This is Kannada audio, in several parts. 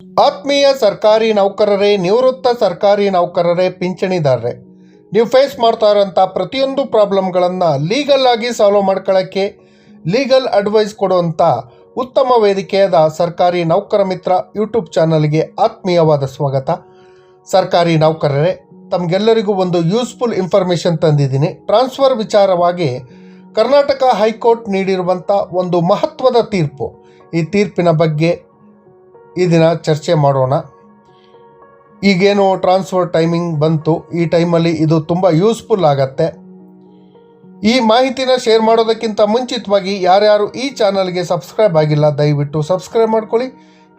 ಆತ್ಮೀಯ ಸರ್ಕಾರಿ ನೌಕರರೇ, ನಿವೃತ್ತ ಸರ್ಕಾರಿ ನೌಕರರೇ, ಪಿಂಚಣಿದಾರರೇ, ನೀವು ಫೇಸ್ ಮಾಡ್ತಾ ಇರೋಂಥ ಪ್ರತಿಯೊಂದು ಪ್ರಾಬ್ಲಮ್ಗಳನ್ನು ಲೀಗಲ್ ಆಗಿ ಸಾಲ್ವ್ ಮಾಡ್ಕೊಳ್ಳೋಕ್ಕೆ ಲೀಗಲ್ ಅಡ್ವೈಸ್ ಕೊಡುವಂಥ ಉತ್ತಮ ವೇದಿಕೆಯಾದ ಸರ್ಕಾರಿ ನೌಕರ ಮಿತ್ರ ಯೂಟ್ಯೂಬ್ ಚಾನಲ್ಗೆ ಆತ್ಮೀಯವಾದ ಸ್ವಾಗತ. ಸರ್ಕಾರಿ ನೌಕರರೇ, ತಮಗೆಲ್ಲರಿಗೂ ಒಂದು ಯೂಸ್ಫುಲ್ ಇನ್ಫಾರ್ಮೇಷನ್ ತಂದಿದ್ದೀನಿ. ಟ್ರಾನ್ಸ್ಫರ್ ವಿಚಾರವಾಗಿ ಕರ್ನಾಟಕ ಹೈಕೋರ್ಟ್ ನೀಡಿರುವಂಥ ಒಂದು ಮಹತ್ವದ ತೀರ್ಪು. ಈ ತೀರ್ಪಿನ ಬಗ್ಗೆ ಈ ದಿನ ಚರ್ಚೆ ಮಾಡೋಣ. ಈಗೇನು ಟ್ರಾನ್ಸ್ಫರ್ ಟೈಮಿಂಗ್ ಬಂತು. ಈ ಟೈಮಲ್ಲಿ ಇದು ತುಂಬ ಯೂಸ್ಫುಲ್ ಆಗತ್ತೆ. ಈ ಮಾಹಿತಿನ ಶೇರ್ ಮಾಡೋದಕ್ಕಿಂತ ಮುಂಚಿತವಾಗಿ ಯಾರ್ಯಾರು ಈ ಚಾನಲ್ಗೆ ಸಬ್ಸ್ಕ್ರೈಬ್ ಆಗಿಲ್ಲ, ದಯವಿಟ್ಟು ಸಬ್ಸ್ಕ್ರೈಬ್ ಮಾಡ್ಕೊಳ್ಳಿ.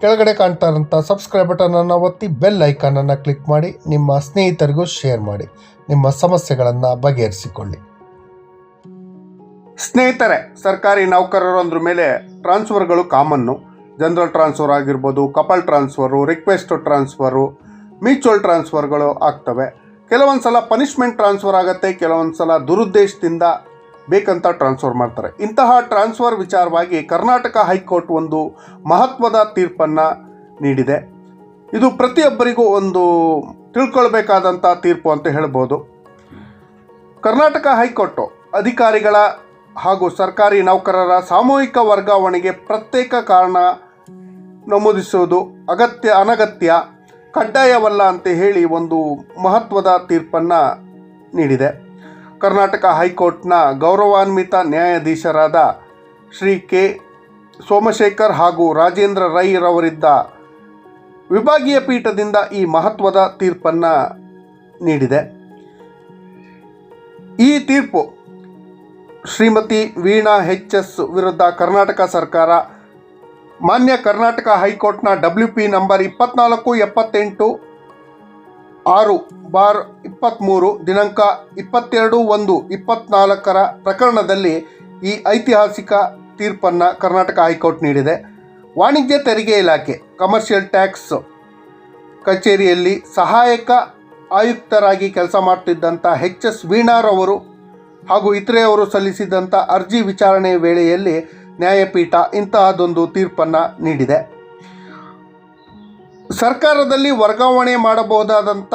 ಕೆಳಗಡೆ ಕಾಣ್ತಾ ಇರೋಂಥ ಸಬ್ಸ್ಕ್ರೈಬ್ ಬಟನನ್ನು ಒತ್ತಿ ಬೆಲ್ ಐಕಾನನ್ನು ಕ್ಲಿಕ್ ಮಾಡಿ, ನಿಮ್ಮ ಸ್ನೇಹಿತರಿಗೂ ಶೇರ್ ಮಾಡಿ, ನಿಮ್ಮ ಸಮಸ್ಯೆಗಳನ್ನು ಬಗೆಹರಿಸಿಕೊಳ್ಳಿ. ಸ್ನೇಹಿತರೆ, ಸರ್ಕಾರಿ ನೌಕರರು ಅಂದ್ರ ಮೇಲೆ ಟ್ರಾನ್ಸ್ಫರ್ಗಳು ಕಾಮನ್ನು ಜನರಲ್ ಟ್ರಾನ್ಸ್ಫರ್ ಆಗಿರ್ಬೋದು, couple transfer, request transfer, mutual ಟ್ರಾನ್ಸ್ಫರ್ಗಳು ಆಗ್ತವೆ. ಕೆಲವೊಂದು ಸಲ ಪನಿಷ್ಮೆಂಟ್ ಟ್ರಾನ್ಸ್ಫರ್ ಆಗುತ್ತೆ ಕೆಲವೊಂದು ಸಲ ದುರುದ್ದೇಶದಿಂದ ಬೇಕಂತ ಟ್ರಾನ್ಸ್ಫರ್ ಮಾಡ್ತಾರೆ. ಇಂತಹ ಟ್ರಾನ್ಸ್ಫರ್ ವಿಚಾರವಾಗಿ ಕರ್ನಾಟಕ ಹೈಕೋರ್ಟ್ ಒಂದು ಮಹತ್ವದ ತೀರ್ಪನ್ನು ನೀಡಿದೆ. ಇದು ಪ್ರತಿಯೊಬ್ಬರಿಗೂ ಒಂದು ತಿಳ್ಕೊಳ್ಬೇಕಾದಂಥ ತೀರ್ಪು ಅಂತ ಹೇಳ್ಬೋದು. ಕರ್ನಾಟಕ ಹೈಕೋರ್ಟು ಅಧಿಕಾರಿಗಳ ಹಾಗೂ ಸರ್ಕಾರಿ ನೌಕರರ ಸಾಮೂಹಿಕ ವರ್ಗಾವಣೆಗೆ ಪ್ರತ್ಯೇಕ ಕಾರಣ ನಮೂದಿಸುವುದು ಅಗತ್ಯ ಅನಗತ್ಯ ಕಡ್ಡಾಯವಲ್ಲ ಅಂತ ಹೇಳಿ ಒಂದು ಮಹತ್ವದ ತೀರ್ಪನ್ನು ನೀಡಿದೆ. ಕರ್ನಾಟಕ ಹೈಕೋರ್ಟ್ನ ಗೌರವಾನ್ವಿತ ನ್ಯಾಯಾಧೀಶರಾದ ಶ್ರೀ ಕೆ. ಸೋಮಶೇಖರ್ ಹಾಗೂ ರಾಜೇಂದ್ರ ರೈರವರಿದ್ದ ವಿಭಾಗೀಯ ಪೀಠದಿಂದ ಈ ಮಹತ್ವದ ತೀರ್ಪನ್ನು ನೀಡಿದೆ. ಈ ತೀರ್ಪು ಶ್ರೀಮತಿ ವೀಣಾ ಎಚ್ ಎಸ್ ವಿರುದ್ಧ ಕರ್ನಾಟಕ ಸರ್ಕಾರ ಮಾನ್ಯ ಕರ್ನಾಟಕ ಹೈಕೋರ್ಟ್ನ ಡಬ್ಲ್ಯೂ ಪಿ ನಂಬರ್ ಇಪ್ಪತ್ನಾಲ್ಕು, ಎಪ್ಪತ್ತೆಂಟು, ಆರು, ಬಾರ್ ಇಪ್ಪತ್ತ್ಮೂರು ದಿನಾಂಕ ಇಪ್ಪತ್ತೆರಡು, ಒಂದು, ಇಪ್ಪತ್ನಾಲ್ಕರ ಪ್ರಕರಣದಲ್ಲಿ ಈ ಐತಿಹಾಸಿಕ ತೀರ್ಪನ್ನು ಕರ್ನಾಟಕ ಹೈಕೋರ್ಟ್ ನೀಡಿದೆ. ವಾಣಿಜ್ಯ ತೆರಿಗೆ ಇಲಾಖೆ ಕಮರ್ಷಿಯಲ್ ಟ್ಯಾಕ್ಸ್ ಕಚೇರಿಯಲ್ಲಿ ಸಹಾಯಕ ಆಯುಕ್ತರಾಗಿ ಕೆಲಸ ಮಾಡ್ತಿದ್ದಂಥ ಎಚ್ ಎಸ್ ವೀಣಾರವರು ಹಾಗೂ ಇತರೆಯವರು ಸಲ್ಲಿಸಿದಂಥ ಅರ್ಜಿ ವಿಚಾರಣೆ ವೇಳೆಯಲ್ಲಿ ನ್ಯಾಯಪೀಠ ಇಂತಹದೊಂದು ತೀರ್ಪನ್ನು ನೀಡಿದೆ. ಸರ್ಕಾರದಲ್ಲಿ ವರ್ಗಾವಣೆ ಮಾಡಬಹುದಾದಂಥ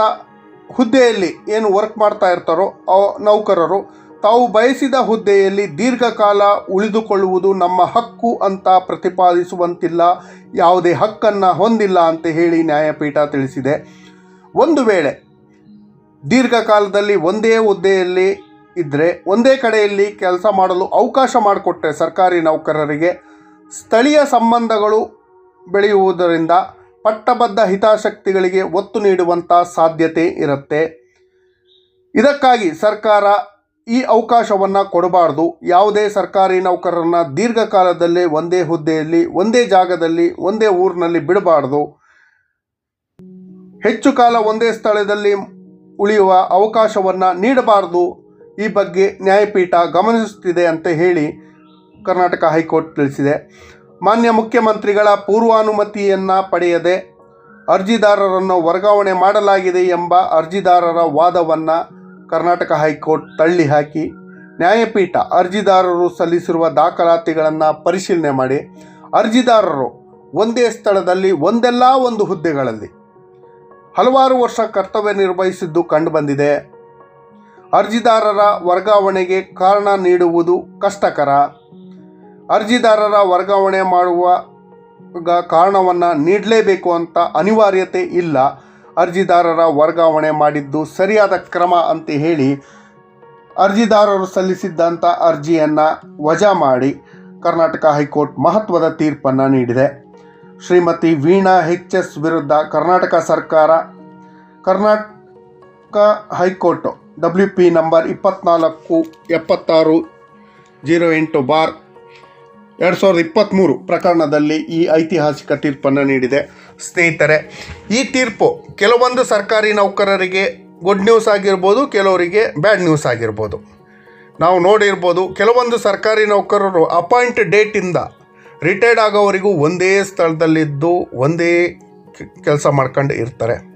ಹುದ್ದೆಯಲ್ಲಿ ಏನು ವರ್ಕ್ ಮಾಡ್ತಾ ಇರ್ತಾರೋ ನೌಕರರು, ತಾವು ಬಯಸಿದ ಹುದ್ದೆಯಲ್ಲಿ ದೀರ್ಘಕಾಲ ಉಳಿದುಕೊಳ್ಳುವುದು ನಮ್ಮ ಹಕ್ಕು ಅಂತ ಪ್ರತಿಪಾದಿಸುವಂತಿಲ್ಲ, ಯಾವುದೇ ಹಕ್ಕನ್ನು ಹೊಂದಿಲ್ಲ ಅಂತ ಹೇಳಿ ನ್ಯಾಯಪೀಠ ತಿಳಿಸಿದೆ. ಒಂದು ವೇಳೆ ದೀರ್ಘಕಾಲದಲ್ಲಿ ಒಂದೇ ಹುದ್ದೆಯಲ್ಲಿ ಇದ್ದರೆ ಒಂದೇ ಕಡೆಯಲ್ಲಿ ಕೆಲಸ ಮಾಡಲು ಅವಕಾಶ ಮಾಡಿಕೊಟ್ಟೆ ಸರ್ಕಾರಿ ನೌಕರರಿಗೆ. ಸ್ಥಳೀಯ ಸಂಬಂಧಗಳು ಬೆಳೆಯುವುದರಿಂದ ಪಟ್ಟಬದ್ಧ ಹಿತಾಸಕ್ತಿಗಳಿಗೆ ಒತ್ತು ನೀಡುವಂಥ ಸಾಧ್ಯತೆ ಇರುತ್ತೆ. ಇದಕ್ಕಾಗಿ ಸರ್ಕಾರ ಈ ಅವಕಾಶವನ್ನು ಕೊಡಬಾರ್ದು. ಯಾವುದೇ ಸರ್ಕಾರಿ ನೌಕರರನ್ನ ದೀರ್ಘಕಾಲದಲ್ಲೇ ಒಂದೇ ಹುದ್ದೆಯಲ್ಲಿ, ಒಂದೇ ಜಾಗದಲ್ಲಿ, ಒಂದೇ ಊರಿನಲ್ಲಿ ಬಿಡಬಾರ್ದು. ಹೆಚ್ಚು ಕಾಲ ಒಂದೇ ಸ್ಥಳದಲ್ಲಿ ಉಳಿಯುವ ಅವಕಾಶವನ್ನು ನೀಡಬಾರದು. ಈ ಬಗ್ಗೆ ನ್ಯಾಯಪೀಠ ಗಮನಿಸುತ್ತಿದೆ ಅಂತ ಹೇಳಿ ಕರ್ನಾಟಕ ಹೈಕೋರ್ಟ್ ತಿಳಿಸಿದೆ. ಮಾನ್ಯ ಮುಖ್ಯಮಂತ್ರಿಗಳ ಪೂರ್ವಾನುಮತಿಯನ್ನು ಪಡೆಯದೆ ಅರ್ಜಿದಾರರನ್ನು ವರ್ಗಾವಣೆ ಮಾಡಲಾಗಿದೆ ಎಂಬ ಅರ್ಜಿದಾರರ ವಾದವನ್ನು ಕರ್ನಾಟಕ ಹೈಕೋರ್ಟ್ ತಳ್ಳಿ ಹಾಕಿ, ನ್ಯಾಯಪೀಠ ಅರ್ಜಿದಾರರು ಸಲ್ಲಿಸಿರುವ ದಾಖಲಾತಿಗಳನ್ನು ಪರಿಶೀಲನೆ ಮಾಡಿ, ಅರ್ಜಿದಾರರು ಒಂದೇ ಸ್ಥಳದಲ್ಲಿ ಒಂದೆಲ್ಲ ಒಂದು ಹುದ್ದೆಗಳಲ್ಲಿ ಹಲವಾರು ವರ್ಷ ಕರ್ತವ್ಯ ನಿರ್ವಹಿಸಿದ್ದು ಕಂಡುಬಂದಿದೆ ಅರ್ಜಿದಾರರ ವರ್ಗಾವಣೆಗೆ ಕಾರಣ ನೀಡುವುದು ಕಷ್ಟಕರ. ಅರ್ಜಿದಾರರ ವರ್ಗಾವಣೆ ಮಾಡುವ ಕಾರಣವನ್ನು ನೀಡಲೇಬೇಕು ಅಂತ ಅನಿವಾರ್ಯತೆ ಇಲ್ಲ. ಅರ್ಜಿದಾರರ ವರ್ಗಾವಣೆ ಮಾಡಿದ್ದು ಸರಿಯಾದ ಕ್ರಮ ಅಂತ ಹೇಳಿ ಅರ್ಜಿದಾರರು ಸಲ್ಲಿಸಿದ್ದಂಥ ಅರ್ಜಿಯನ್ನು ವಜಾ ಮಾಡಿ ಕರ್ನಾಟಕ ಹೈಕೋರ್ಟ್ ಮಹತ್ವದ ತೀರ್ಪನ್ನು ನೀಡಿದೆ. ಶ್ರೀಮತಿ ವೀಣಾ ಎಚ್ ಎಸ್ ವಿರುದ್ಧ ಕರ್ನಾಟಕ ಸರ್ಕಾರ Karnataka high court W P number ಇಪ್ಪತ್ನಾಲ್ಕು, ಎಪ್ಪತ್ತಾರು, ಜೀರೋ ಎಂಟು ಬಾರ್ ಎರಡು ಸಾವಿರದ ಇಪ್ಪತ್ತ್ಮೂರು ಪ್ರಕರಣದಲ್ಲಿ ಈ ಐತಿಹಾಸಿಕ ತೀರ್ಪನ್ನು ನೀಡಿದೆ. ಸ್ನೇಹಿತರೆ, ಈ ತೀರ್ಪು ಕೆಲವೊಂದು ಸರ್ಕಾರಿ ನೌಕರರಿಗೆ ಗುಡ್ ನ್ಯೂಸ್ ಆಗಿರ್ಬೋದು, ಕೆಲವರಿಗೆ ಬ್ಯಾಡ್ ನ್ಯೂಸ್ ಆಗಿರ್ಬೋದು. ನಾವು ನೋಡಿರ್ಬೋದು, ಕೆಲವೊಂದು ಸರ್ಕಾರಿ ನೌಕರರು ಅಪಾಯಿಂಟ್ ಡೇಟಿಂದ ರಿಟೈರ್ಡ್ ಆಗೋವರೆಗೂ ಒಂದೇ ಸ್ಥಳದಲ್ಲಿದ್ದು, ಒಂದೇ ಕೆಲಸ ಮಾಡ್ಕೊಂಡು ಇರ್ತಾರೆ.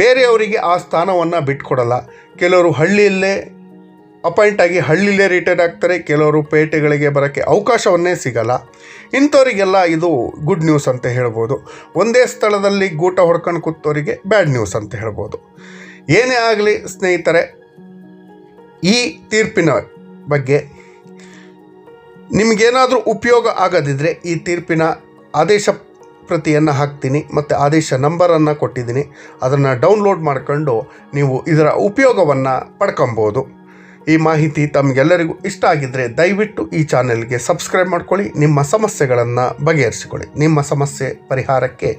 ಬೇರೆಯವರಿಗೆ ಆ ಸ್ಥಾನವನ್ನು ಬಿಟ್ಕೊಡಲ್ಲ. ಕೆಲವರು ಹಳ್ಳಿಯಲ್ಲೇ ಅಪಾಯಿಂಟ್ ಆಗಿ ಹಳ್ಳಿಲೇ ರಿಟೈರ್ ಆಗ್ತಾರೆ, ಕೆಲವರು ಪೇಟೆಗಳಿಗೆ ಬರೋಕ್ಕೆ ಅವಕಾಶವನ್ನೇ ಸಿಗಲ್ಲ. ಇಂಥವರಿಗೆಲ್ಲ ಇದು ಗುಡ್ ನ್ಯೂಸ್ ಅಂತ ಹೇಳ್ಬೋದು. ಒಂದೇ ಸ್ಥಳದಲ್ಲಿ ಗೂಟ ಹೊಡ್ಕೊಂಡು ಕೂತವರಿಗೆ ಬ್ಯಾಡ್ ನ್ಯೂಸ್ ಅಂತ ಹೇಳ್ಬೋದು. ಏನೇ ಆಗಲಿ ಸ್ನೇಹಿತರೆ, ಈ ತೀರ್ಪಿನ ಬಗ್ಗೆ ನಿಮಗೇನಾದರೂ ಉಪಯೋಗ ಆಗದಿದ್ದರೆ ಈ ತೀರ್ಪಿನ ಆದೇಶ ಪ್ರತಿಯನ್ನು ಹಾಕ್ತೀನಿ, ಮತ್ತು ಆದೇಶ ನಂಬರನ್ನು ಕೊಟ್ಟಿದ್ದೀನಿ. ಅದನ್ನು ಡೌನ್ಲೋಡ್ ಮಾಡ್ಕೊಂಡು ನೀವು ಇದರ ಉಪಯೋಗವನ್ನು ಪಡ್ಕೊಬೋದು. ಈ ಮಾಹಿತಿ ತಮಗೆಲ್ಲರಿಗೂ ಇಷ್ಟ ಆಗಿದ್ದರೆ ದಯವಿಟ್ಟು ಈ ಚಾನೆಲ್ಗೆ ಸಬ್ಸ್ಕ್ರೈಬ್ ಮಾಡ್ಕೊಳ್ಳಿ, ನಿಮ್ಮ ಸಮಸ್ಯೆಗಳನ್ನು ಬಗೆಹರಿಸಿಕೊಳ್ಳಿ. ನಿಮ್ಮ ಸಮಸ್ಯೆ ಪರಿಹಾರಕ್ಕೆ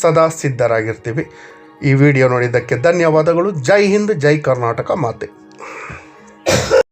ಸದಾ ಸಿದ್ಧರಾಗಿರ್ತೀವಿ. ಈ ವಿಡಿಯೋ ನೋಡಿದ್ದಕ್ಕೆ ಧನ್ಯವಾದಗಳು. ಜೈ ಹಿಂದ್, ಜೈ ಕರ್ನಾಟಕ ಮಾತೆ.